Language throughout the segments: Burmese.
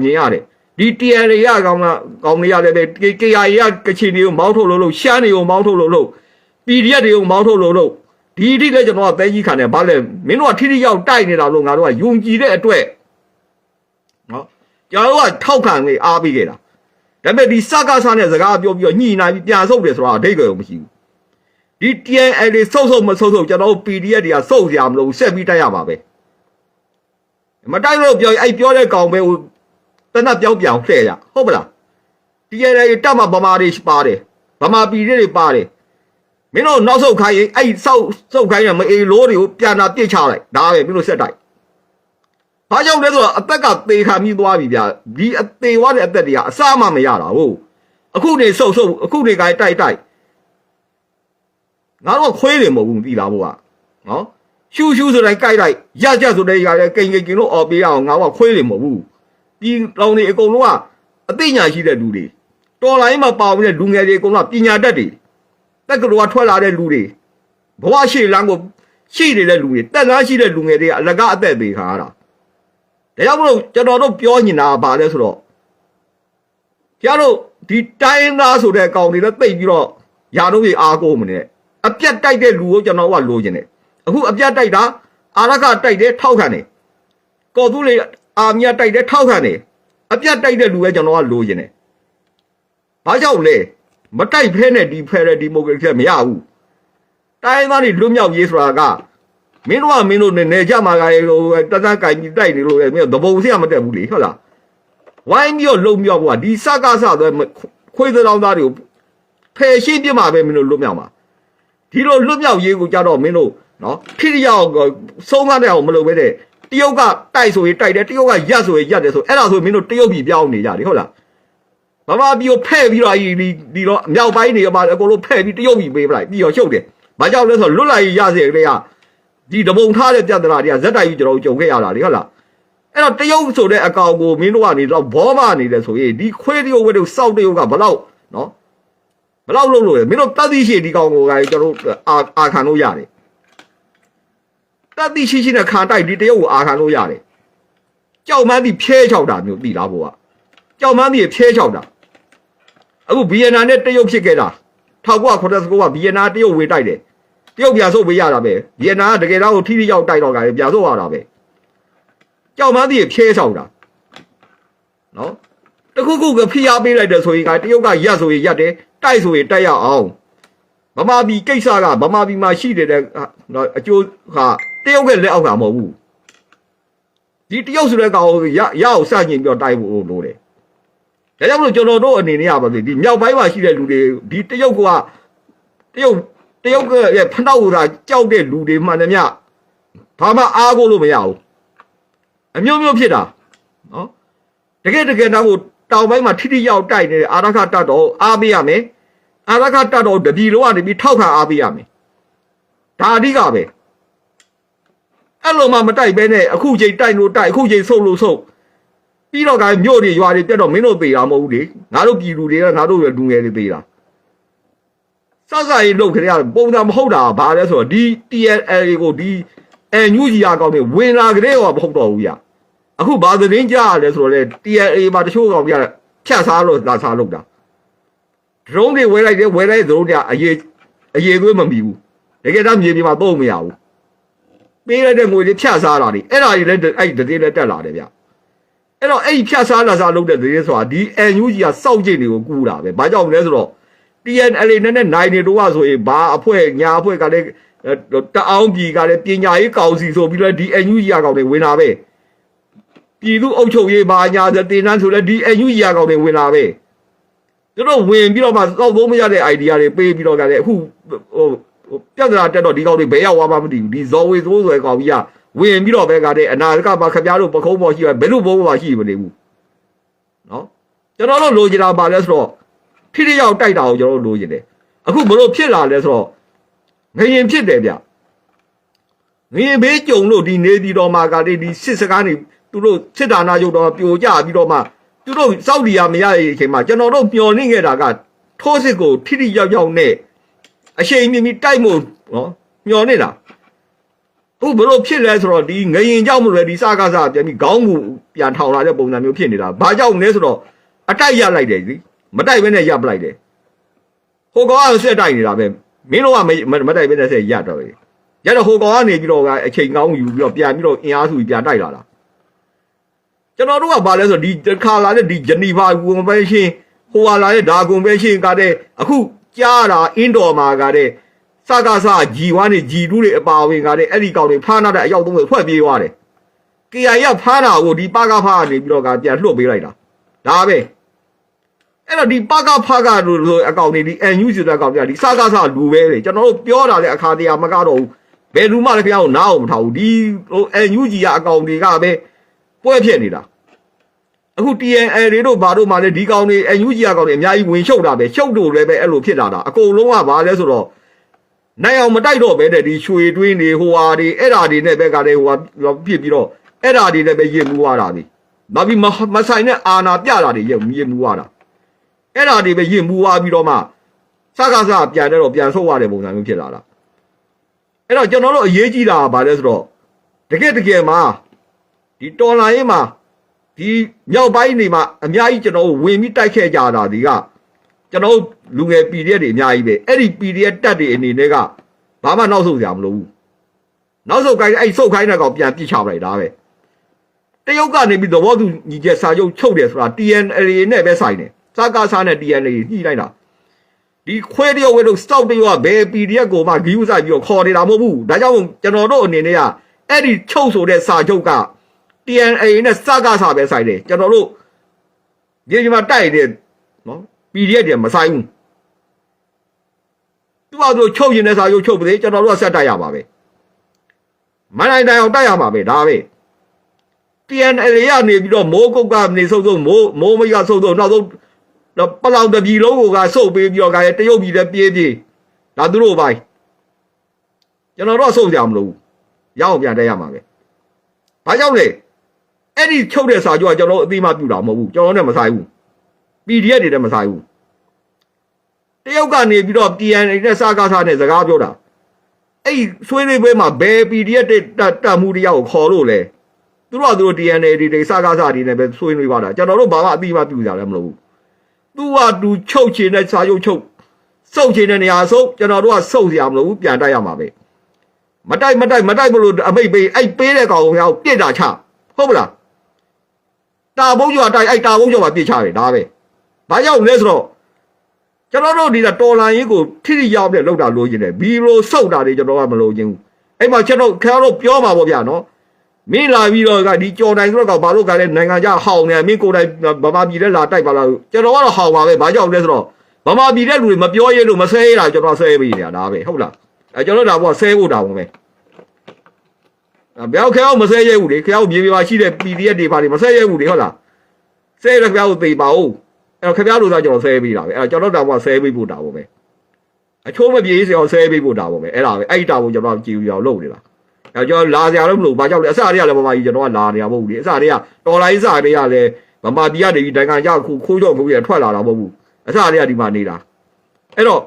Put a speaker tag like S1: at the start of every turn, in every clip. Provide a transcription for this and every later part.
S1: မြင်ရတယ်ဒီ TNL ရကောင်လားကောင်လေးရတယ်ပဲ KKR ရကချင်တွေကိုမောင်းထုတ်လို့လို့ရှမ်းတွေကိုမောင်းထုတ်လို့လို့ PDF တွေကိုမောင်းထုတ်လို့လို့ဒီအထိလည်းကျွန်တော်ကတဲကြီးခံတယ်ဘာလဲမင်းတို့ကထိထိရောက်တိုက်နေတာလို့ငါတို့ကယုံကြည်တဲ့အတွက်နော်ကျွန်တော်တို့ကထောက်ခံနေအားပေးခဲ့တာဒါပေမဲ့ဒီစကားဆားနဲ့စကားပြောပြီးတော့ညှိနှိုင်းပြီးပြန်ဆုပ်တယ်ဆိုတာအဓိပ္ပာယ်ကိုမရှိဘူးဒီ TNL တွေဆုပ်ဆုပ်မဆုပ်ဆုပ်ကျွန်တော်တို့ PDF တွေကစုပ်ကြမလို့ဆက်ပြီးတိုက်ရပါပဲမတိုက်လို့ပြောအဲ့ပြောတဲ့ကောင်ပဲဟို တနတ်ပြောင်းပြောင်းလှည့်ရဟုတ်ပလား TNL တက်မှာဗမာတွေပါတယ်ဗမာပြည်တွေပါတယ်မင်းတို့နောက်ဆုတ်ခိုင်းရင်အဲ့ဆောက်ဆုတ်ခိုင်းရမအေးလို့တွေကိုပြန်တာပြစ်ချလိုက်ဒါပဲမင်းတို့ဆက်တိုက်ဘာကြောင့်လဲဆိုတော့အသက်ကသေခံပြီးသွားပြီဗျာဒီအသေးဝါတဲ့အသက်တွေကအစမှမရတာဟုတ်အခုနေဆုတ်ဆုတ်အခုနေကိုင်းတိုက်တိုက်ငါတို့ကခွေးတယ်မဟုတ်ဘူးသိလားဘို့ကနော်ရှူးရှူးဆိုတိုင်းကြိုက်လိုက်ရကြဆိုတဲ့ຢာလဲကိန်ကိန်ကိန်လို့អော်ပေးရအောင်ငါတို့ကခွေးတယ်မဟုတ်ဘူး ဒီလောင်နေအကုန်လုံးကအသိဉာဏ်ရှိတဲ့လူတွေတော်လိုင်းမှာပါဝင်တဲ့လူငယ်တွေအကုန်လုံးကပညာတတ်တွေတက်ကတော်ကထွက်လာတဲ့လူတွေဘဝရှိလမ်းကိုရှိနေတဲ့လူတွေတက်သားရှိတဲ့လူငယ်တွေကအလကားအသက်သေးခါရတာဒါကြောင့်မလို့ကျွန်တော်တို့ပြောနေတာကဘာလဲဆိုတော့ကျတို့ဒီတိုင်းသားဆိုတဲ့ကောင်တွေလည်းသိပ်ပြီးတော့ယာတို့ကြီးအားကိုးမနေနဲ့အပြတ်တိုက်တဲ့လူကိုကျွန်တော်ကလိုချင်တယ်အခုအပြတ်တိုက်တာအာရခတိုက်တယ်ထောက်ခံတယ်ကော်သူလေး အာမြတ်တိုက်တယ်ထောက်ခံတယ်အပြတ်တိုက်တဲ့လူပဲကျွန်တော်ကလိုချင်တယ်ဘာကြောင့်လဲမတိုက်ဖဲနဲ့ဒီဖဲတဲ့ဒီမိုကရေစီမရဘူးတိုင်းသားတွေလွတ်မြောက်ရေးဆိုတာကမင်းတို့ကမင်းတို့နဲ့နေကြမှာကလေဟိုတသက်ကင်ကြီးတိုက်နေလို့လေမင်းတို့သဘုံဆရာမတက်ဘူးလေဟုတ်လားဝိုင်းပြီးတော့လုံမြောက်ဖို့ကဒီစကားဆဆိုခွေးသောင်းသားတွေကိုဖယ်ရှင်းပြမှာပဲမင်းတို့လွတ်မြောက်မှာဒီလိုလွတ်မြောက်ရေးကိုကြတော့မင်းတို့နော်ထိရရောက်ဆုံးမတဲ့အောင်မလုပ်ဘဲတဲ့ တရုတ်ကတိုက်ဆိုရင်တိုက်တယ်တရုတ်ကရက်ဆိုရင်ရက်တယ်ဆိုအဲ့ဒါဆိုမင်းတို့တရုတ်ပြည်ပြောင်းနေကြတယ်ဟုတ်လားမမပြီးတော့ဖဲ့ပြီးတော့ဒီဒီတော့မြောက်ပိုင်းနေမှာအကုန်လုံးဖဲ့ပြီးတရုတ်ပြည်ပေးပလိုက်ပြီးတော့ရှုပ်တယ်ဘာကြောင့်လဲဆိုတော့လွတ်လာရေးရစေကလေးကဒီတပုံထားတဲ့ပြဿနာတွေကဇက်တိုက်ကြီးကျွန်တော်ကြုံခဲ့ရတာလေဟုတ်လားအဲ့တော့တရုတ်ဆိုတဲ့အကောင်ကိုမင်းတို့ကနေတော့ဘောမနေတယ်ဆိုရင်ဒီခွေးတရုတ်ဝဲတို့စောက်တရုတ်ကဘလောက်နော်ဘလောက်လုံးလို့လဲမင်းတို့တတ်သိရှိဒီကောင်ကိုကကျွန်တော်အာအာခံလို့ရတယ် တတ်သိရှိရှိနဲ့ခံတိုက်ဒီတရုတ်ကိုအာခံလို့ရတယ်ကြောက်မှန်းဒီဖြဲချောက်တာမျိုးသိလားဘို့ကကြောက်မှန်းဒီဖြဲချောက်တာအခုဗီယက်နမ်နဲ့တရုတ်ဖြစ်ခဲ့တာ1989ကဗီယက်နမ်တရုတ်ဝေတိုက်တယ်တရုတ်ပြန်ဆုတ်ပေးရတာပဲဗီယက်နမ်ကတကယ်တော့ထိထိရောက်တိုက်တော့ကလည်းပြန်ဆုတ်ရတာပဲကြောက်မှန်းဒီဖြဲချောက်တာနော်တခုခုကဖိအားပေးလိုက်တယ်ဆိုရင်ကတရုတ်ကရက်ဆိုရင်ရက်တယ်တိုက်ဆိုရင်တိုက်ရအောင်ဗမာပြည်ကိစ္စကဗမာပြည်မှာရှိတဲ့နော်အကျိုးက တရုတ်ရဲ့လက်အောက်ကမဟုတ်ဘူးဒီတရုတ်ဆိုတဲ့ကောင်ရရအောင်စညင်ပြီးတော့တိုက်ဖို့လိုတယ်ဒါကြောင့်မလို့ကျွန်တော်တို့အနေနဲ့ရပါပြီဒီမြောက်ပိုင်းမှာရှိတဲ့လူတွေဒီတရုတ်ကတရုတ်တရုတ်ရဲ့ဖနှောက်ဆိုတာကြောက်တဲ့လူတွေမှန်တယ်မြဘာမှအားကိုးလို့မရဘူးအမျိုးမျိုးဖြစ်တာနော်တကယ်တကယ်တော့တောင်ပိုင်းမှာထိထိရောက်တိုက်နေတဲ့အာရခတတ်တော်အားပေးရမယ်အာရခတတ်တော်တပြီလုံးကနေပြီးထောက်ခံအားပေးရမယ်ဒါအဓိကပဲ အဲ့လိုမှမတိုက်ဘဲနဲ့အခုချိန်တိုက်လို့တိုက်အခုချိန်ဆုပ်လို့ဆုပ်ပြီးတော့ကမြို့တွေရွာတွေပြတ်တော့မင်းတို့သေးတာမဟုတ်ဘူးလေငါတို့ပြည်သူတွေကငါတို့ရလူငယ်တွေသေးတာစစရေးလုပ်ခရပုံစံမဟုတ်တာဘာလဲဆိုတော့ဒီ TNL ကိုဒီအန်ယူဂျီယာကောင်းနေဝင်လာကြတဲ့ဟောမဟုတ်တော့ဘူးဗျအခုဘာသတင်းကြားရလဲဆိုတော့လေ TNA မှာတချို့ကောင်ပြဖြတ်စားလို့လာစားလုပ်တာ drone တွေဝဲလိုက်တယ်ဝဲလိုက် drone တွေအရေးအရေးသွေးမမီဘူးတကယ်တော့မြေပြင်မှာသုံးမရဘူး ပေးလိုက်တဲ့ငွေတွေဖြတ်စားတာတွေအဲ့ဒါတွေလည်းအဲ့ဒီသတင်းလည်းတက်လာတယ်ဗျအဲ့တော့အဲ့ဒီဖြတ်စားလာစားလုပ်တဲ့သတင်းဆိုတာဒီ NUG ကစောက်ကျင်တွေကိုကူးတာပဲဘာကြောင့်လဲဆိုတော့ TNL နဲ့နဲ့နိုင်နေတော့ဆိုရင်ဘာအဖွဲ့ညာအဖွဲ့ကလည်းတအောင်ပြည်ကလည်းပညာရေးကောင်စီဆိုပြီးတော့ဒီ NUG ကကောင်တွေဝင်လာပဲပြည်သူအုပ်ချုပ်ရေးဘာညာဆိုတင်နှန်းဆိုလည်းဒီ NUG ကကောင်တွေဝင်လာပဲသူတို့ဝင်ပြီးတော့မှစောက်သုံးမရတဲ့ idea တွေပေးပြီးတော့ကလည်းအခုဟို ပြဿနာတက်တော့ဒီကောင်တွေဘယ်ရောက်သွားမှမသိဘူးဒီဇော်ဝေသိုးဆိုတဲ့ကောင်ကြီးကဝင်ပြီးတော့ပဲကတဲ့အနာကပါခပြားတို့ပခုံးပေါ်ရှိရဘယ်လိုဘုံပေါ်ရှိမနေဘူးနော်ကျွန်တော်တို့လိုချင်တာပါလဲဆိုတော့ထိထိရောက်တိုက်တာကိုကျွန်တော်တို့လိုချင်တယ်အခုမလို့ဖြစ်လာလဲဆိုတော့ငရင်ဖြစ်တယ်ဗျငရင်ဘေးကြုံလို့ဒီနေပြည်တော်မှာကတည်းဒီစစ်စကားနေသူတို့စစ်ဒါနာရုပ်တော်ပြိုကျပြီးတော့မှသူတို့စောက်ဒီယာမရတဲ့အချိန်မှာကျွန်တော်တို့မျော်လင့်ခဲ့တာကထိုးစစ်ကိုထိထိရောက်ရောက်နဲ့ အရှိန်မြင့်မြင့်တိုက်မှုနော်မျော်နေတာအခုဘလို့ဖြစ်လဲဆိုတော့ဒီငရင်ကြောက်မလို့လေဒီစကားစားပြန်ပြီးခေါင်းမူပြန်ထောင်လာတဲ့ပုံစံမျိုးဖြစ်နေတာဘာကြောင့်လဲဆိုတော့အတိုက်ရလိုက်တယ်ဒီမတိုက်ဘဲနဲ့ရပ်ပလိုက်တယ်ဟိုကောင်ကဆက်တိုက်နေတာပဲမင်းတို့ကမမတိုက်ဘဲနဲ့ဆက်ရပ်တော့လေရတော့ဟိုကောင်ကနေပြီးတော့ကအချိန်ကောင်းယူပြီးတော့ပြန်ပြီးတော့အင်အားစုကြီးပြန်တိုက်လာတာကျွန်တော်တို့ကဘာလဲဆိုတော့ဒီတစ်ခါလာတဲ့ဒီဂျနီဗာကွန်ဗင်းရှင်းဟိုဟာလာတဲ့ဒါကွန်ဗင်းရှင်းကတဲ့အခု ကြားတာအင်ဒေါ်မှာကတဲ့စကားစားဂျီဝါနေဂျီတူးတွေအပါဝင်ကတဲ့အဲ့ဒီကောင်တွေဖားနာတဲ့အယောက်သုံးတွေဖွဲ့ပြေးသွားတယ် KI ရဖားတာကိုဒီပကဖားကနေပြီးတော့ကပြန်လှုပ်ပေးလိုက်တာဒါပဲအဲ့တော့ဒီပကဖားကလို့ဆိုအကောင်တွေဒီ NU ဆိုတဲ့အကောင်တွေကဒီစကားစားလူပဲလေကျွန်တော်တို့ပြောတာလေအခါတရမကတော့ဘူးဘယ်လူမှလည်းခင်ဗျားကိုနားအောင်မထားဘူးဒီဟို NU ကြီးကအကောင်တွေကပဲပွဲဖြစ်နေတာ အခု TNL တွေတို့ဘာတို့မှလည်းဒီကောင်တွေ NU ကြီးအကောင်တွေအများကြီးဝင်ရှုပ်တာပဲရှုပ်တို့လည်းပဲအဲ့လိုဖြစ်လာတာအကုန်လုံးကဘာလဲဆိုတော့နိုင်အောင်မတိုက်တော့ပဲတဲ့ဒီရွှေတွင်းတွေဟိုဟာတွေအဲ့ဓာတွေနဲ့ပဲကလည်းဟိုဟာဖြစ်ပြီးတော့အဲ့ဓာတွေနဲ့ပဲရင်မှုသွားတာဒီနောက်ပြီးမမဆိုင်တဲ့အာနာပြတာတွေရင်ရင်မှုသွားတာအဲ့ဓာတွေပဲရင်မှုသွားပြီးတော့မှစကားစပြန်တဲ့တော့ပြန်ဆုတ်ရတဲ့ပုံစံမျိုးဖြစ်လာတာအဲ့တော့ကျွန်တော်တို့အရေးကြီးတာကဘာလဲဆိုတော့တကယ်တကယ်မှာဒီတော်လာရင်မှာ ဒီမြောက်ပိုင်းနေမှာအများကြီးကျွန်တော်တို့ဝင်ပြီးတိုက်ခဲ့ကြတာဒီကကျွန်တော်တို့လူငယ် PDF တွေအများကြီးပဲအဲ့ဒီ PDF တက်တွေအနေနဲ့ကဘာမှနောက်ဆုတ်ကြမလို့ဘူးနောက်ဆုတ်ခိုင်းအဲ့ဆုတ်ခိုင်းတဲ့ကောင်ပြန်ပြစ်ချပလိုက်တာပဲတရုတ်ကနေပြီးသဘောတူညီချက်စာချုပ်ချုပ်တယ်ဆိုတာ TNL နဲ့ပဲဆိုင်တယ်စကားစားနဲ့ TNL ညှိလိုက်တာဒီခွဲတရုတ်ဝဲလို့ stock တရုတ်ကဘယ် PDF ကိုမှဂီးဥစားပြီးတော့ခေါ်နေတာမဟုတ်ဘူးဒါကြောင့်ကျွန်တော်တို့အနေနဲ့ကအဲ့ဒီချုပ်ဆိုတဲ့စာချုပ်က TNA နဲ့စကားစားပဲဆိုင်တယ်ကျွန်တော်တို့ဒီဒီမှာတိုက်တဲ့နော် PDF တွေမဆိုင်ဘူးသူ့ဘာလို့ချုပ်ရင်တဲ့စာချုပ်ချုပ်ပါသေးကျွန်တော်တို့ကဆက်တိုက်ရပါပဲမနိုင်တိုင်အောင်တိုက်ရမှာပဲဒါပဲ TNA ရနေပြီးတော့မိုးကုတ်ကနေစုပ်စုပ်မိုးမိုးမရစုပ်စုပ်နောက်ဆုံးတော့ပလောင်တပြည်လုံးကိုကစုပ်ပေးပြီးတော့ကတရုတ်ပြည်လည်းပြေးပြေးဒါသူတို့ပိုင်းကျွန်တော်တို့စုပ်ကြမလို့ရအောင်ပြန်တက်ရမှာပဲဘာကြောင့်လဲ အဲ့ဒီချုပ်တဲ့စာချုပ်ကကျွန်တော်အသိမှပြုတာမဟုတ်ဘူးကျွန်တော်နဲ့မဆိုင်ဘူး PDF တွေနဲ့မဆိုင်ဘူးတရုတ်ကနေပြီးတော့ TNA နဲ့စကားစားနဲ့စကားပြောတာအဲ့ဆွေးနွေးပွဲမှာဘယ် PDF တက်တက်မှုတရားကိုခေါ်လို့လဲသူတို့ကသူတို့ TNA တွေတွေစကားစားတွေနဲ့ပဲဆွေးနွေးပါတာကျွန်တော်တို့ဘာမှအသိမှပြုကြလည်းမလို့ဘူးသူကသူချုပ်ချင်တဲ့စာချုပ်ချုပ်စုပ်ချင်တဲ့နေရာစုပ်ကျွန်တော်တို့ကစုပ်စရာမလိုဘူးပြန်တိုက်ရမှာပဲမတိုက်မတိုက်မတိုက်မလို့အမိတ်ပေးအဲ့ပေးတဲ့ကောင်ကိုပြစ်တာချဟုတ်ပလား တာဘုံကျော်တိုက်အဲ့တာဘုံကျော်မှာပြစ်ချတယ်ဒါပဲဘာကြောင့်လဲဆိုတော့ကျွန်တော်တို့ဒီကတော်လန်ရေးကိုထိထိရောက်ပြလောက်တာလိုချင်တယ်ဘီလိုစုပ်တာတွေကျွန်တော်ကမလိုချင်ဘူးအဲ့မှာကျွန်တော်ခင်ဗျားတို့ပြောမှာပေါ့ဗျာနော်မင်းလာပြီးတော့ကဒီကြော်တိုင်ဆိုတော့ကဘာလို့ကလည်းနိုင်ငံခြားဟောင်းနေမင်းကိုယ်တိုင်ဗမာပြည်ထဲလာတိုက်ပါလားကျွန်တော်ကတော့ဟောင်းပါပဲဘာကြောင့်လဲဆိုတော့ဗမာပြည်တဲ့လူတွေမပြောရဲလို့မဆဲရတာကျွန်တော်ဆဲပေးနေတာဒါပဲဟုတ်လားအဲကျွန်တော်ဒါပေါ့ဆဲဖို့တာပေါ့ပဲ ဘယ်အောင်ခဲအောင်မဆဲရဲဘူးလေခဲအောင်မြေပြပါရှိတဲ့ PDF တွေပါတွေမဆဲရဲဘူးလေဟုတ်လားဆဲရခဲအောင်သိပါဦးအဲ့တော့ခင်ဗျားတို့ကကျွန်တော်ဆဲပေးတာပဲအဲ့တော့ကျွန်တော်တောင်ကဆဲပေးဖို့တာပေါ့ပဲအချိုးမပြေးစရာဆဲပေးဖို့တာပေါ့ပဲအဲ့ဒါပဲအဲ့ဒီတာကိုကျွန်တော်ကြည့်ပြီးအောင်လုပ်နေတာအဲ့ကျွန်တော်လာစရာတော့မလိုဘာကြောင့်လဲအစတွေကလည်းဗမာကြီးကျွန်တော်ကလာနေရမဟုတ်ဘူးလေအစတွေကတော်လိုင်းစတွေကလည်းဗမာပြည်ကနေဒီနိုင်ငံကြောက်ခုခိုးကြောက်ခိုးရထွက်လာတာမဟုတ်ဘူးအစတွေကဒီမှာနေတာအဲ့တော့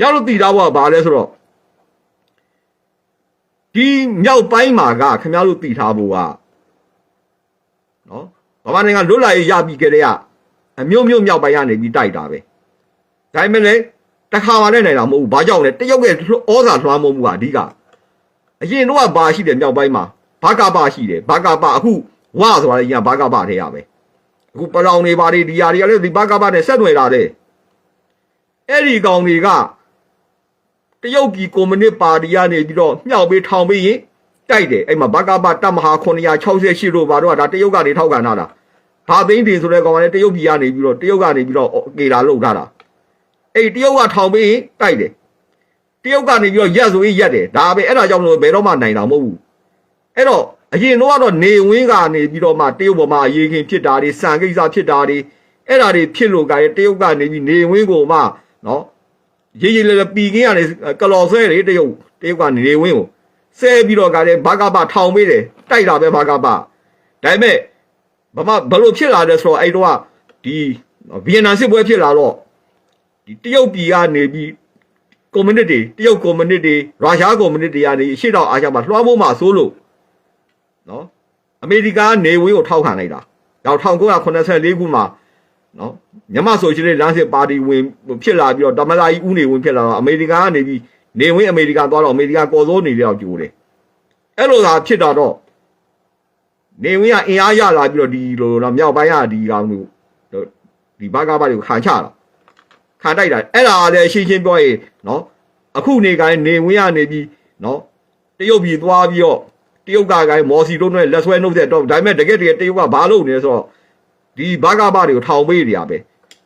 S1: ရလို့တည်တာဘောကဘာလဲဆိုတော့ ဒီမြောက်ပိုင်းမှာကခင်ဗျားတို့တည်ထားဖို့ကနော်ဗမာနိုင်ငံလွတ်လာရေးရပြီးကြတဲ့ကအမျိုးမျိုးမြောက်ပိုင်းကနေပြီးတိုက်တာပဲဒါပေမဲ့လည်းတခါမှလည်းနိုင်တာမဟုတ်ဘူးဘာကြောင့်လဲတရုတ်ရဲ့ဩဇာလွှမ်းမိုးမှုကအဓိကအရင်တော့ဘာရှိတယ်မြောက်ပိုင်းမှာဘာကပရှိတယ်ဘာကပအခုဝဆိုတာလည်းညာဘာကပထဲရပဲအခုပလောင်နေပါတွေဒီຢာတွေကလည်းဒီဘာကပနဲ့ဆက်နွယ်လာတယ်အဲ့ဒီကောင်တွေက တရုတ်ပြည်ကွန်မြူနစ်ပါတီကနေပြီးတော့မြှောက်ပေးထောင်ပေးရင်တိုက်တယ်အဲ့မှာဘာကပတပ်မဟာ968တို့ဘာတို့ကဒါတရုတ်ကနေထောက်ခံထားတာဘာသိန်းတင်ဆိုတဲ့ကောင်ကလည်းတရုတ်ပြည်ကနေပြီးတော့တရုတ်ကနေပြီးတော့ကေလာလုတ်ထားတာအဲ့တရုတ်ကထောင်ပေးရင်တိုက်တယ်တရုတ်ကနေပြီးတော့ရက်ဆိုရင်ရက်တယ်ဒါပဲအဲ့ဒါကြောင့်လို့ဘယ်တော့မှနိုင်တာမဟုတ်ဘူးအဲ့တော့အရင်တော့ကတော့နေဝင်းကနေပြီးတော့မှတရုတ်ပေါ်မှာအရေးခင်ဖြစ်တာတွေစံကိစ္စဖြစ်တာတွေအဲ့ဒါတွေဖြစ်လို့ကရတရုတ်ကနေပြီးနေဝင်းကိုမှနော် ရေးရေးလည်းပီကင်းကနေကလော်ဆွဲတယ်တရုတ်တရုတ်ကနေဝင်းကိုဆဲပြီးတော့ကလည်းဘာကပထောင်ပေးတယ်တိုက်တာပဲဘာကပဒါပေမဲ့ဘာမှဘလို့ဖြစ်လာတယ်ဆိုတော့အဲ့တော့ဒီဗီယက်နမ်စစ်ပွဲဖြစ်လာတော့ဒီတရုတ်ပြည်ကနေပြီးကွန်မြူနစ်တွေတရုတ်ကွန်မြူနစ်တွေရုရှားကွန်မြူနစ်တွေကနေအရှေ့တောင်အာရှမှာလွှမ်းမိုးမှာဆိုလို့နော်အမေရိကန်ကနေဝေးကိုထောက်ခံလိုက်တာနောက်1984ခုမှာ နော်မြန်မာဆိုရှယ်လစ်လမ်းစစ်ပါတီဝင်ဖြစ်လာပြီးတော့တမလာကြီးဦးနေဝင်ဖြစ်လာတော့အမေရိကန်ကနေပြီးနေဝင်အမေရိကန်သွားတော့အမေရိကန်ကော်စိုးနေတော့ကြိုးတယ်အဲ့လိုသာဖြစ်တာတော့နေဝင်ကအင်အားရလာပြီးတော့ဒီလိုတော့မြောက်ပိုင်းကဒီကောင်မျိုးဒီဘာကားပါတွေကိုခံချတာခံတိုက်တာအဲ့ဒါလည်းရှင်းရှင်းပြောရင်နော်အခုနေကိုင်းနေဝင်ကနေပြီးနော်တရုတ်ပြည်သွားပြီးတော့တရုတ်ကကိုင်းမော်စီတို့နဲ့လက်ဆွဲနှုတ်တဲ့တော့ဒါပေမဲ့တကယ်တကယ်တရုတ်ကဘာလုပ်နေလဲဆိုတော့ ဒီဘာကားပါတွေကိုထောင်ပေးနေရပဲ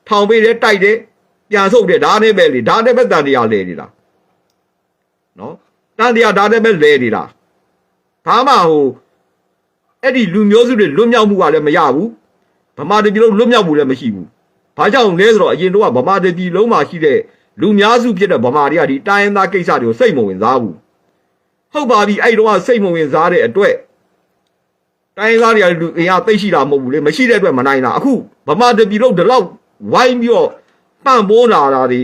S1: ထောင်ပေးတယ်တိုက်တယ်ပြန်ဆုတ်တယ်ဒါနဲ့ပဲလေဒါနဲ့ပဲတန်တရားလဲနေတာနော်တန်တရားဒါနဲ့ပဲလဲနေတာဘာမှဟိုအဲ့ဒီလူမျိုးစုတွေလွတ်မြောက်မှုကလည်းမရဘူးဗမာတပြည်လုံးလွတ်မြောက်မှုလည်းမရှိဘူးဘာကြောင့်လဲဆိုတော့အရင်တော့ဗမာတပြည်လုံးမှာရှိတဲ့လူများစုဖြစ်တဲ့ဗမာတွေကဒီတိုင်းရင်းသားကိစ္စတွေကိုစိတ်မဝင်စားဘူးဟုတ်ပါပြီအဲ့တော့ကစိတ်မဝင်စားတဲ့အတွက် တိုင်းရင်းသားတွေကလူအင်အားသိရှိတာမဟုတ်ဘူးလေမရှိတဲ့အတွက်မနိုင်တာအခုဗမာတပြည်လုံးဒီလောက်ဝိုင်းပြီးတော့ပန့်ပိုးလာတာဒီ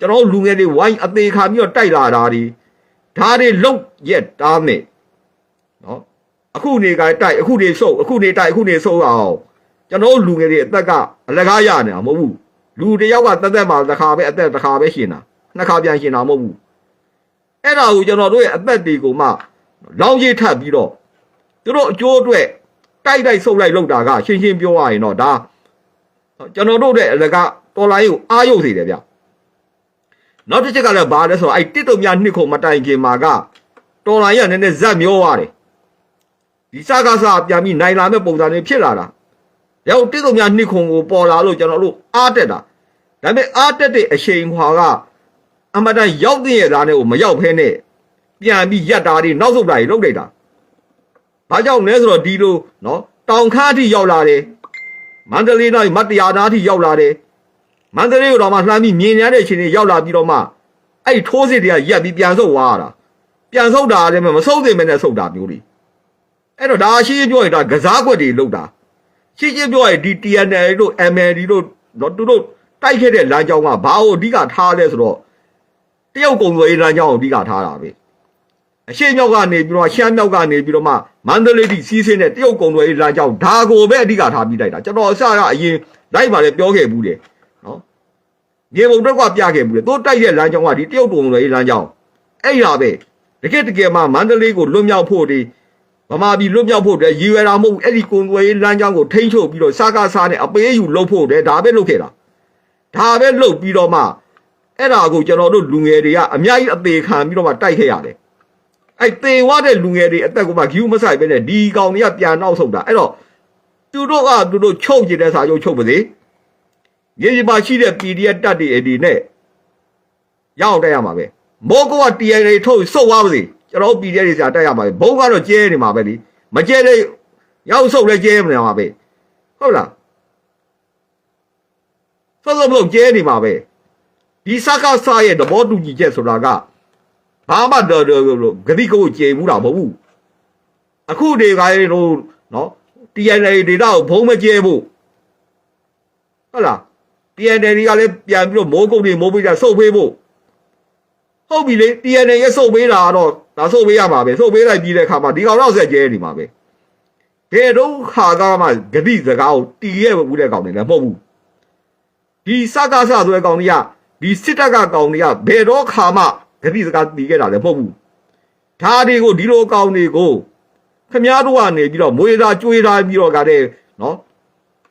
S1: ကျွန်တော်လူငယ်တွေဝိုင်းအသေးခါပြီးတော့တိုက်လာတာဒီဒါတွေလုံရက်တားမယ်နော်အခုနေကတိုက်အခုနေဆုပ်အခုနေတိုက်အခုနေဆုပ်အောင်ကျွန်တော်လူငယ်တွေအသက်ကအလကားရနေတာမဟုတ်ဘူးလူတယောက်ကတက်တက်မှာတစ်ခါပဲအသက်တစ်ခါပဲရှင်တာနှစ်ခါပြန်ရှင်တာမဟုတ်ဘူးအဲ့ဒါကိုကျွန်တော်တို့ရဲ့အသက်တွေကိုမှလောင်းကြီးထပ်ပြီးတော့ သူတို့အကျိုးအတွက်တိုက်တိုက်ဆုပ်လိုက်လောက်တာကရှင်းရှင်းပြောရရင်တော့ဒါကျွန်တော်တို့ရဲ့အလကားတော်လိုင်းကိုအားရုပ်စေတယ်ဗျနောက်တစ်ချက်ကလည်းဘာလဲဆိုတော့အဲ့တစ်တုံများနှစ်ခုမတိုင်ခင်မှာကတော်လိုင်းရနည်းနည်းဇက်မျောရတယ်ဒီစကားစားပြန်ပြီးနိုင်လာမဲ့ပုံစံတွေဖြစ်လာတာရောက်တစ်တုံများနှစ်ခုကိုပေါ်လာလို့ကျွန်တော်တို့အားတက်တာဒါပေမဲ့အားတက်တဲ့အချိန်ခွာကအမတန်ရောက်တဲ့ရသားနဲ့ကိုမရောက်ဖဲနဲ့ပြန်ပြီးရက်တာတွေနောက်ဆုတ်တာတွေလုပ်လိုက်တာ ဘာကြောင့်လဲဆိုတော့ဒီလိုနော်တောင်ခါအထိရောက်လာတယ်မန္တလေးတိုင်းမတ်တရားသားအထိရောက်လာတယ်မန္တလေးကိုတော့မှလှမ်းပြီးမြင်ရတဲ့အချိန်တွေရောက်လာပြီးတော့မှအဲ့ဒီထိုးစစ်တွေကရက်ပြီးပြန်ဆုတ်သွားတာပြန်ဆုတ်တာလည်းမဆုတ်သင့်မနဲ့ဆုတ်တာမျိုးတွေအဲ့တော့ဒါရှိရှိပြောရင်ဒါကစားကွက်တွေလောက်တာရှိရှိပြောရင်ဒီ TNL တို့ MLD တို့တော့သူတို့တိုက်ခဲ့တဲ့လမ်းကြောင်းကဘာကိုအဓိကထားလဲဆိုတော့တရုတ်ကုံသွေးလမ်းကြောင်းကိုအဓိကထားတာပဲ အရှိမြောက်ကနေပြီးတော့ရှမ်းမြောက်ကနေပြီးတော့မှမန္တလေးတိစီးစင်းတဲ့တရုတ်ကုံသွေးလမ်းကြောင်းဒါကိုပဲအဓိကထားပြီးတိုက်တာကျွန်တော်အစကအရင်လိုက်ပါလေပြောခဲ့ဘူးတယ်နော်မြေပုံတော့ကပြခဲ့ဘူးလေသူတိုက်တဲ့လမ်းကြောင်းကဒီတရုတ်ကုံသွေးလမ်းကြောင်းအဲ့ရပဲတကယ်တကယ်မှမန္တလေးကိုလွတ်မြောက်ဖို့ဒီဗမာပြည်လွတ်မြောက်ဖို့တည်းရည်ရွယ်တာမဟုတ်ဘူးအဲ့ဒီကုံသွေးလမ်းကြောင်းကိုထိန်းချုပ်ပြီးတော့စားကားစားနဲ့အပေးယူလုပ်ဖို့တည်းဒါပဲလုပ်ခဲ့တာဒါပဲလုပ်ပြီးတော့မှအဲ့ဒါကိုကျွန်တော်တို့လူငယ်တွေကအများကြီးအသေးခံပြီးတော့မှတိုက်ခဲ့ရတယ် အဲ့သေဝတဲ့လူငယ်တွေအသက်ကမှဂယူးမဆိုင်ပဲနဲ့ဒီကောင်တွေကပြန်နောက်ဆုတ်တာအဲ့တော့သူတို့ကသူတို့ချုပ်ကြတဲ့စာချုပ်ချုပ်ပါစေရေဒီပါရှိတဲ့ PDF တက်တွေအဒီနဲ့ရအောင်တက်ရမှာပဲမောကောက TNA ထုတ်စုပ်သွားပါစေကျွန်တော် PDF တွေဆရာတက်ရမှာပဲဘုံကတော့ကျဲနေမှာပဲလीမကျဲတဲ့ရောက်ဆုပ်လဲကျဲနေမှာပဲဟုတ်လားစောစောမလို့ကျဲနေမှာပဲဒီစကားစားရဲ့သဘောတူညီချက်ဆိုတာက ဘာမှတော့ဂတိကိုကျေဘူးတာမဟုတ်ဘူးအခုတွေကလည်းတို့နော် TNA ဒေတာကိုဘုံမကျဲဖို့ဟုတ်လား TNA တွေကလည်းပြန်ပြီးတော့မိုးကုတ်တွေမိုးပိတ်တာစုပ်ဖေးဖို့ဟုတ်ပြီလေ TNA ရဲ့စုပ်ပေးတာကတော့ဒါစုပ်ပေးရမှာပဲစုပ်ပေးလိုက်ပြီးတဲ့အခါမှာဒီကောင်တော့ဆက်ကျဲနေမှာပဲဘယ်တော့ခါကမှဂတိစကားကိုတီးရဲ့ဘူးတဲ့ကောင်တွေလည်းမဟုတ်ဘူးဒီစကားဆဆိုတဲ့ကောင်တွေကဒီစစ်တပ်ကကောင်တွေကဘယ်တော့ခါမှ ဂတိစကားတီးခဲ့တာလည်းမဟုတ်ဘူးဒါတွေကိုဒီလိုကောင်တွေကိုခမားတို့ကနေပြီးတော့မွေးသားကြွေးသားပြီးတော့ကတဲ့နော်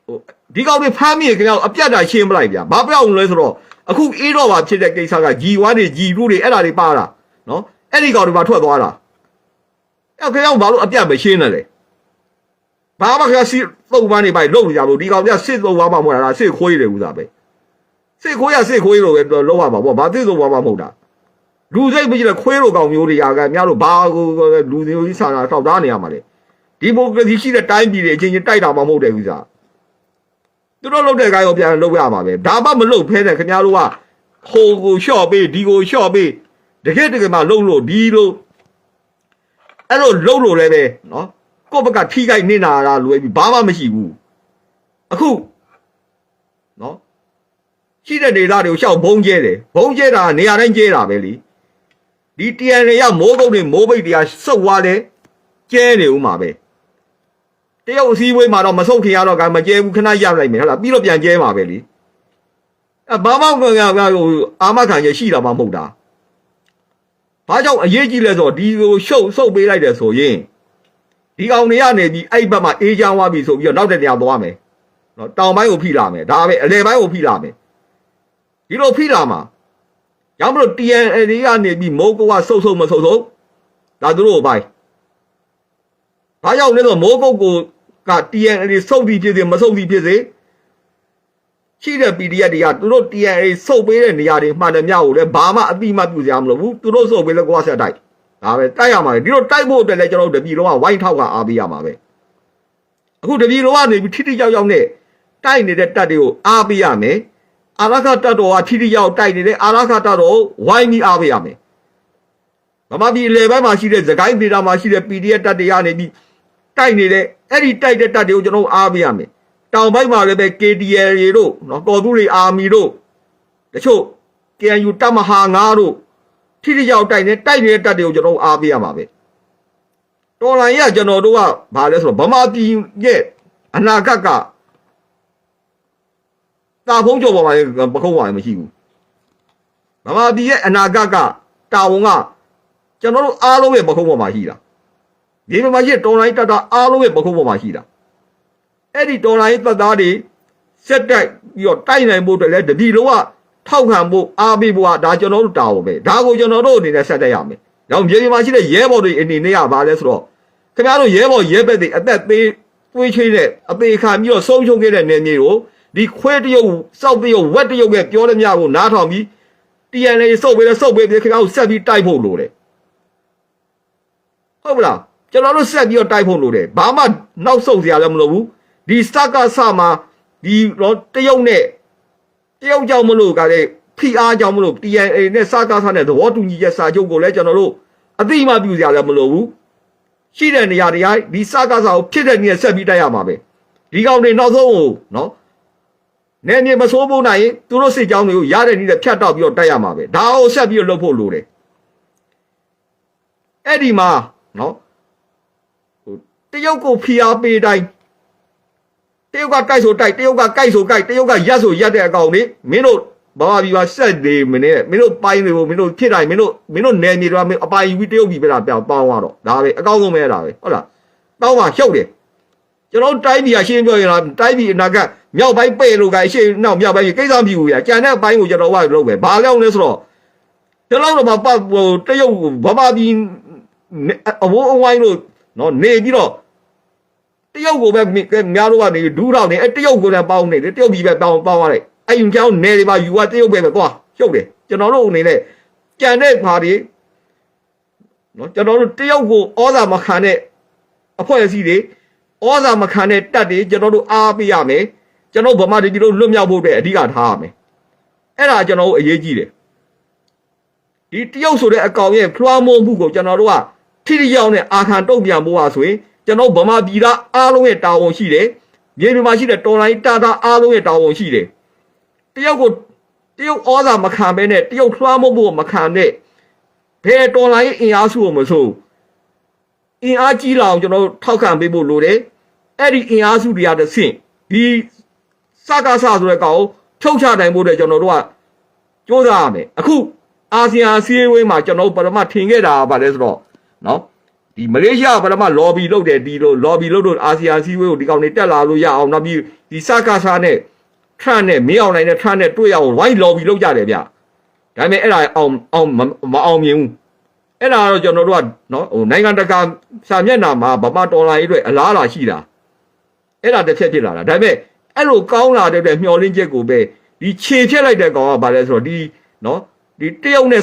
S1: ဟိုဒီကောင်တွေဖမ်းမိခင်ဗျားအပြတ်တာရှင်းမလိုက်ဗျာဘာပြောင်းလဲဆိုတော့အခုအေးတော့ပါဖြစ်တဲ့ကိစ္စက G1 တွေ G2 တွေအဲ့ဒါတွေပါတာနော်အဲ့ဒီကောင်တွေပါထွက်သွားတာအဲ့ခင်ဗျားဘာလို့အပြတ်မရှင်းနဲ့လဲဘာမှခင်ဗျားစစ်သုံးပန်းနေပိုင်လုံနေကြလို့ဒီကောင်ကစစ်သုံးပန်းမှမဟုတ်တာစစ်ခွေးတယ်ဥစားပဲစစ်ခွေးရစစ်ခွေးလို့ပဲလောက်ရမှာပေါ့ဘာစစ်သုံးပန်းမှမဟုတ်တာ လူစိတ်မကြည့်တဲ့ခွေးလိုကောင်မျိုးတွေရာကများလို့ဘာကိုလူမျိုးကြီးဆာတာတောက်သားနေရမှာလေဒီမိုကရေစီရှိတဲ့တိုင်းပြည်တွေအချင်းချင်းတိုက်တာမှမဟုတ်တယ်ဥစားသူတို့လုပ်တဲ့ကားရောပြန်လုပ်ရမှာပဲဒါမှမလုပ်ဖဲနဲ့ခင်ဗျားတို့ကဟိုကိုလျှော့ပေးဒီကိုလျှော့ပေးတကယ်တကယ်မှလုံလို့ဒီလိုအဲ့လိုလုံလို့လည်းပဲနော်ကိုယ့်ဘက်ကထိခိုက်နေတာလားလွယ်ပြီးဘာမှမရှိဘူးအခုနော်ရှိတဲ့ဒေသတွေကိုရှောက်ဘုံကျဲတယ်ဘုံကျဲတာကနေရာတိုင်းကျဲတာပဲလေ ဒီ TNL ရမိုးကုတ်တွေမိုးပိတ်တရားစုပ်သွားတယ်ကျဲနေဦးမှာပဲတရုတ်အစည်းအဝေးမှာတော့မဆုတ်ခင်ရတော့ကမကျဲဘူးခဏရလိုက်မယ်ဟုတ်လားပြီးတော့ပြန်ကျဲမှာပဲလေအဘာမှမကဟိုအာမခံရရှိတာမှမဟုတ်တာဘာကြောင့်အရေးကြီးလဲဆိုတော့ဒီကိုရှုပ်ဆုပ်ပေးလိုက်တယ်ဆိုရင်ဒီကောင်တွေကနေပြီးအဲ့ဘက်မှာအေးချမ်းသွားပြီဆိုပြီးတော့နောက်တဲ့နေရာသွားမယ်နော်တောင်ပိုင်းကိုဖိလာမယ်ဒါပဲအလယ်ပိုင်းကိုဖိလာမယ်ဒီလိုဖိလာမှာ ရောင်းမလို့ TNL တွေကနေပြီးမိုးကုတ်ကဆုပ်ဆုပ်မဆုပ်ဆုပ်ဒါသူတို့ကိုပိုင်းဘာကြောင့်လဲဆိုတော့မိုးကုတ်ကိုက TNL တွေဆုပ်ပြီးဖြစ်စေမဆုပ်ပြီးဖြစ်စေရှိတဲ့ PDF တွေကသူတို့ TNL ဆုပ်ပေးတဲ့နေရာတွေမှန်တယ်မြောက်ကိုလည်းဘာမှအတိမပြုစရာမလိုဘူးသူတို့ဆုပ်ပေးလဲကိုကဆက်တိုက်ဒါပဲတိုက်ရမှာလေဒီလိုတိုက်ဖို့အတွက်လည်းကျွန်တော်တို့တပြည်လုံးကဝိုင်းထောက်ကအားပေးရမှာပဲအခုတပြည်လုံးကနေပြီးထိထိရောက်ရောက်နဲ့တိုက်နေတဲ့တပ်တွေကိုအားပေးရမယ် အာရခတပ်တော်ကထိထိရောက်တိုက်နေတဲ့အာရခတပ်တော်ကိုဝိုင်းပြီးအားပေးရမယ်ဗမာပြည်လေဘက်မှာရှိတဲ့သခိုင်းဒေတာမှာရှိတဲ့ PDF တပ်တွေကနေပြီးတိုက်နေတဲ့အဲ့ဒီတိုက်တဲ့တပ်တွေကိုကျွန်တော်တို့အားပေးရမယ်တောင်ဘက်မှာလည်းပဲ KDL တွေတို့နော်ကော်တူတွေအာမီတို့တချို့ KNU တပ်မဟာ9တို့ထိထိရောက်တိုက်နေတိုက်နေတဲ့တပ်တွေကိုကျွန်တော်တို့အားပေးရမှာပဲတော်လိုင်းရကျွန်တော်တို့ကဘာလဲဆိုတော့ဗမာပြည်ရဲ့အနာဂတ်က တာဖုံးကြော်ပေါ်မှာပခုံးပါမရှိဘူးဗမာပြည်ရဲ့အနာဂတ်ကတာဝန်ကကျွန်တော်တို့အားလုံးရဲ့ပခုံးပေါ်မှာရှိတာဒီမှာရှိတော်လိုင်းတပ်သားအားလုံးရဲ့ပခုံးပေါ်မှာရှိတာအဲ့ဒီတော်လိုင်းတပ်သားတွေစက်တိုက်ပြီးတော့တိုက်နိုင်ဖို့အတွက်လည်းတပြည်လုံးကထောက်ခံဖို့အားပေးဖို့ကဒါကျွန်တော်တို့တာဝန်ပဲဒါကိုကျွန်တော်တို့အနေနဲ့ဆက်တက်ရမယ်။နောက်မြေပြင်မှာရှိတဲ့ရဲဘော်တွေအနေနဲ့ကဘာလဲဆိုတော့ခင်ဗျားတို့ရဲဘော်ရဲဘက်တွေအသက်သေးသွေးချွေးတဲ့အသေးခံပြီးတော့ဆုံးရှုံးခဲ့တဲ့နေမြေကို ဒီခွဲတရုပ်စောက်တရုပ်ဝက်တရုပ်ရဲ့ပြောတဲ့များကိုနားထောင်ပြီး TNA စုပ်ပေးလဲစုပ်ပေးပြီးခင်ဗျားတို့ဆက်ပြီးတိုက်ဖို့လိုတယ်။ဟုတ်မလားကျွန်တော်တို့ဆက်ပြီးတော့တိုက်ဖို့လိုတယ်။ဘာမှနောက်ဆုတ်စရာလည်းမလိုဘူး။ဒီစကဆမှာဒီတော့တရုတ်နဲ့တရုတ်ကြောင့်မလို့ကလည်းဖိအားကြောင့်မလို့ TNA နဲ့စကားစားနဲ့သဘောတူညီချက်စာချုပ်ကိုလည်းကျွန်တော်တို့အသိအမှပြုစရာလည်းမလိုဘူးရှိတဲ့နေရာတွေဒီစကားစာကိုဖြစ်တဲ့နေရာဆက်ပြီးတိုက်ရမှာပဲဒီကောင်တွေနောက်ဆုံးကိုနော် နေမြေမစိုးဖို့နိုင်ရင်သူတို့စစ်ကြောင်းတွေကိုရတဲ့နည်းနဲ့ဖြတ်တောက်ပြီးတော့တိုက်ရမှာပဲဒါကိုဆက်ပြီးတော့လုပ်ဖို့လိုတယ်အဲ့ဒီမှာနော်ဟိုတရုတ်ကိုဖိအားပေးတိုင်းတရုတ်ကကြိုက်ဆိုတိုက်တရုတ်ကကြိုက်ဆိုကြိုက်တရုတ်ကရက်ဆိုရက်တဲ့အကောင်လေးမင်းတို့ဘာမှပြီးပါဆက်နေမနေမင်းတို့ပိုင်းတွေကိုမင်းတို့ဖြစ်တိုင်းမင်းတို့မင်းတို့နယ်မြေတွေကမင်းအပိုင်ယူပြီးတရုတ်ပြည်ပြတာပြောင်းပေါင်းသွားတော့ဒါပဲအကောင်းဆုံးပဲဒါပဲဟုတ်လားတောင်းပါရှုပ်တယ်ကျွန်တော်တိုင်းပြည်ကရှင်းပြောရင်တော့တိုင်းပြည်အနာက မြောက်ပိုင်းပဲ့လို့ကရှင်းနောက်မြောက်ပိုင်းကိစ္စမရှိဘူးဗျာကြံတဲ့အပိုင်းကိုကျွန်တော်ကလုပ်ပဲဘာလို့လဲဆိုတော့ကျွန်တော်တို့မှာပတ်ဟိုတရုတ်ဗမာပြည်အဝိုးအဝိုင်းလို့နော်နေပြီးတော့တရုတ်ကိုပဲများတို့ကနေဒူးတော့နေအဲတရုတ်ကိုလည်းပေါင်းနေတယ်တရုတ်ပြည်ပဲပေါင်းပေါင်းရတယ်အဲ့ယူကျောင်းနယ်တွေပါယူကတရုတ်ပဲပဲသွားရှုပ်တယ်ကျွန်တော်တို့အနေနဲ့ကြံတဲ့ဘာတွေနော်ကျွန်တော်တို့တရုတ်ကိုဩဇာမခံတဲ့အဖွဲ့အစည်းတွေဩဇာမခံတဲ့တပ်တွေကျွန်တော်တို့အားပေးရမယ် ကျွန်တော်ဗမာပြည်တို့လွတ်မြောက်ဖို့အတွက်အဓိကထားရမယ်အဲ့ဒါကျွန်တော်တို့အရေးကြီးတယ်ဒီတရုတ်ဆိုတဲ့အကောင်ရဲ့ဖလွှမ်းမိုးမှုကိုကျွန်တော်တို့ကထိထိရောက်နဲ့အာခံတုံ့ပြန်ဖို့ဟာဆိုရင်ကျွန်တော်ဗမာပြည်သားအားလုံးရဲ့တာဝန်ရှိတယ်မြေပြင်မှာရှိတဲ့တော်လိုင်းတာတာအားလုံးရဲ့တာဝန်ရှိတယ်တရုတ်ကိုတရုတ်ဩဇာမခံဘဲနဲ့တရုတ်ထွားမှုဖို့မခံတဲ့ဘယ်တော်လိုင်းအင်အားစုကိုမဆိုအင်အားကြီးလာအောင်ကျွန်တော်ထောက်ခံပေးဖို့လိုတယ်အဲ့ဒီအင်အားစုတွေကတဆင့်ဒီ စကားဆဆိုတဲ့ကောင်ထုတ်ချနိုင်ဖို့အတွက်ကျွန်တော်တို့ကကြိုးစားရမယ်အခုအာဆီယံစီးဝေးမှာကျွန်တော်ပထမထင်ခဲ့တာကဘာလဲဆိုတော့နော်ဒီမလေးရှားပထမ lobby လုပ်တယ်ဒီလို lobby လုပ်လို့အာဆီယံစီးဝေးကိုဒီကောင်တွေတက်လာလို့ရအောင်နောက်ပြီးဒီစကားဆနဲ့ထရန့်နဲ့မင်းအောင်နိုင်နဲ့ထရန့်နဲ့တွေ့ရအောင်ဝိုင်း lobby လုပ်ကြတယ်ဗျဒါပေမဲ့အဲ့ဒါအောင်အောင်မအောင်မြင်ဘူးအဲ့ဒါတော့ကျွန်တော်တို့ကနော်ဟိုနိုင်ငံတကာစာမျက်နှာမှာဗမာတော်လိုင်းအတွက်အလားအလာရှိတာအဲ့ဒါတစ်ချက်ဖြစ်လာတာဒါပေမဲ့ အဲ့လိုကောင်းလာတဲ့မျောလင်းချက်ကိုပဲဒီခြေဖြတ်လိုက်တဲ့ကောင်ကဘာလဲဆိုတော့ဒီနော်ဒီတရုတ်နဲ့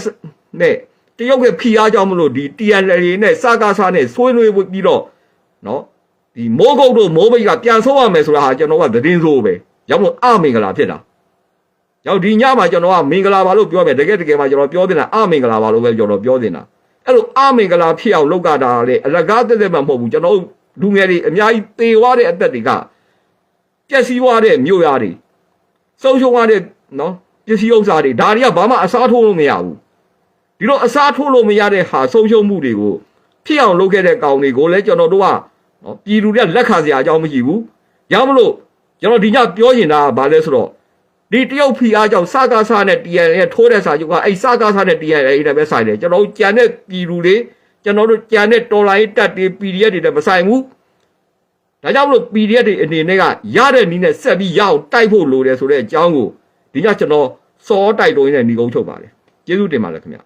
S1: နဲ့တရုတ်ရဲ့ဖိအားကြောင့်မလို့ဒီ TNL နဲ့စကားစားနဲ့ဆွေးနွေးပြီးတော့နော်ဒီမိုးကုတ်တို့မိုးပိတ်ကပြန်ဆုံးရမယ်ဆိုတာဟာကျွန်တော်ကသတင်းဆိုးပဲရောက်လို့အမင်္ဂလာဖြစ်တာရောက်ဒီညမှာကျွန်တော်ကမင်္ဂလာပါလို့ပြောမယ်တကယ်တကယ်မှကျွန်တော်ပြောတင်တာအမင်္ဂလာပါလို့ပဲကျွန်တော်ပြောတင်တာအဲ့လိုအမင်္ဂလာဖြစ်အောင်လုပ်ကြတာလေအလကားတက်တက်မှမဟုတ်ဘူးကျွန်တော်လူငယ်တွေအများကြီးသေသွားတဲ့အသက်တွေက ပျက်စီးသွားတဲ့မြို့ရတွေဆုံးရှုံးသွားတဲ့နော်ပစ္စည်းဥစ္စာတွေဒါတွေကဘာမှအစားထိုးလို့မရဘူးဒီတော့အစားထိုးလို့မရတဲ့ဟာဆုံးရှုံးမှုတွေကိုဖြစ်အောင်လုပ်ခဲ့တဲ့ကောင်တွေကိုလည်းကျွန်တော်တို့ကနော်ပြည်သူတွေကလက်ခံစရာအကြောင်းမရှိဘူးရမလို့ကျွန်တော်ဒီညပြောရင်တာကဘာလဲဆိုတော့ဒီတရုတ်ဖီအားကြောင့်စကားစားနဲ့ TNL ရဲ့ထိုးတဲ့စာချုပ်ကအဲ့စကားစားနဲ့ TNL တွေလည်းပဲဆိုင်တယ်ကျွန်တော်တို့ကြံတဲ့ပြည်သူတွေကျွန်တော်တို့ကြံတဲ့တော်လိုင်းတက်တွေ PDF တွေလည်းမဆိုင်ဘူး ဒါကြောင့်မလို့ PDF တွေအနေနဲ့ကရတဲ့နည်းနဲ့ဆက်ပြီးရအောင်တိုက်ဖို့လိုတယ်ဆိုတဲ့အကြောင်းကိုဒီညကျွန်တော်စောတိုက်တွန်းနေတဲ့ညီကုန်းချုပ်ပါလေကျေးဇူးတင်ပါတယ်ခင်ဗျ